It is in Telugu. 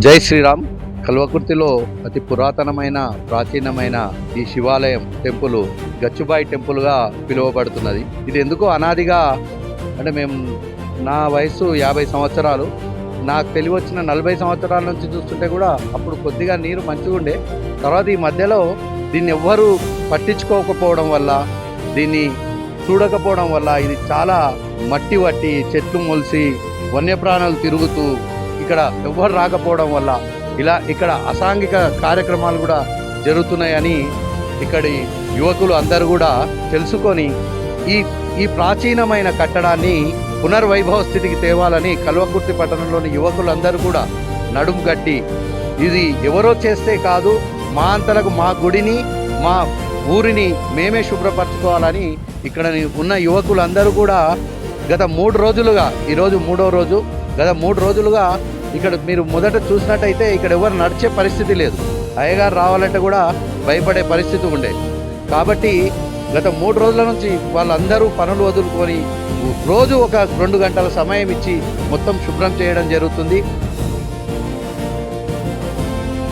జై శ్రీరామ్. కల్వకుర్తిలో అతి పురాతనమైన ప్రాచీనమైన ఈ శివాలయం టెంపుల్ గచ్చుబాయి టెంపుల్గా పిలువబడుతున్నది. ఇది ఎందుకో అనాదిగా అంటే మేము నా వయసు యాభై సంవత్సరాలు. నాకు తెలివి వచ్చిన నలభై సంవత్సరాల నుంచి చూస్తుంటే కూడా అప్పుడు కొద్దిగా నీరు మంచిగా ఉండే. తర్వాత ఈ మధ్యలో దీన్ని ఎవ్వరూ పట్టించుకోకపోవడం వల్ల దీన్ని చూడకపోవడం వల్ల ఇది చాలా మట్టి వట్టి చెట్లు మొలిసి వన్యప్రాణాలు తిరుగుతూ ఇక్కడ ఎవ్వరు రాకపోవడం వల్ల ఇలా ఇక్కడ అసాంఘిక కార్యక్రమాలు కూడా జరుగుతున్నాయని ఇక్కడి యువకులు అందరూ కూడా తెలుసుకొని ఈ ఈ ప్రాచీనమైన కట్టడాన్ని పునర్వైభవ స్థితికి తేవాలని కల్వకుర్తి పట్టణంలోని యువకులందరూ కూడా నడుము కట్టి ఇది ఎవరో చేస్తే కాదు మా అంతలకు మా గుడిని మా ఊరిని మేమే శుభ్రపరచుకోవాలని ఇక్కడ ఉన్న యువకులందరూ కూడా గత మూడు రోజులుగా ఈరోజు మూడో రోజు గత మూడు రోజులుగా ఇక్కడ మీరు మొదట చూసినట్టయితే ఇక్కడ ఎవరు నడిచే పరిస్థితి లేదు. అయ్యగారు రావాలంటే కూడా భయపడే పరిస్థితి ఉండే. కాబట్టి గత మూడు రోజుల నుంచి వాళ్ళందరూ పనులు వదులుకొని రోజు ఒక రెండు గంటల సమయం ఇచ్చి మొత్తం శుభ్రం చేయడం జరుగుతుంది.